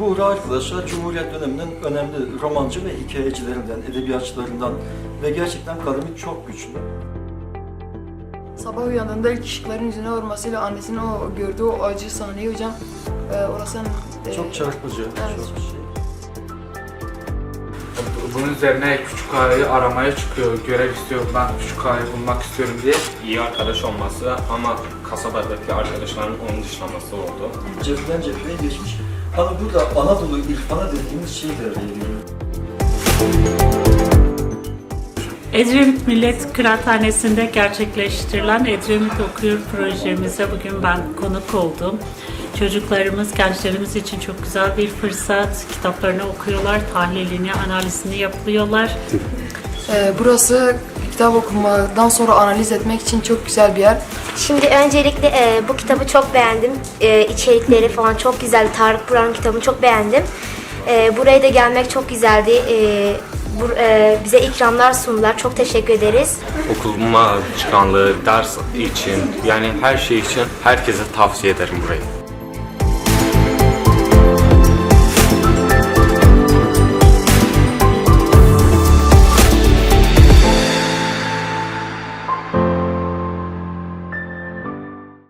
Uğur arkadaşlar Cumhuriyet döneminin önemli romancı ve hikayecilerinden, edebiyatçılarından ve gerçekten kalemi çok güçlü. Sabah uyandığında ilk ışıkların yüzüne vurmasıyla annesinin o gördüğü o acı sahneyi hocam e, orası e, Çok çarpıcı. Evet. Çok şey. Bunun üzerine küçük ağayı aramaya çıkıyor. Görev istiyor. Ben küçük ağayı bulmak istiyorum diye. iyi arkadaş olması ama kasabadaki arkadaşların onu dışlaması oldu. Cepheden cepheye geçmiş. Hani burada Anadolu irfanı dediğimiz şey giriyor. Edremit Millet Kıraathanesi'nde gerçekleştirilen Edremit Okuyor projemize bugün ben konuk oldum. Çocuklarımız, gençlerimiz için çok güzel bir fırsat. Kitaplarını okuyorlar, tahlilini, analizini yapıyorlar. e, burası kitap okumadan sonra analiz etmek için çok güzel bir yer. Şimdi öncelikle e, bu kitabı çok beğendim. E, içerikleri falan çok güzel. Tarık Buran'ın kitabını çok beğendim. E, buraya da gelmek çok güzeldi. E, bu- e, bize ikramlar sundular. Çok teşekkür ederiz. Okuma çıkanlığı, ders için yani her şey için herkese tavsiye ederim burayı.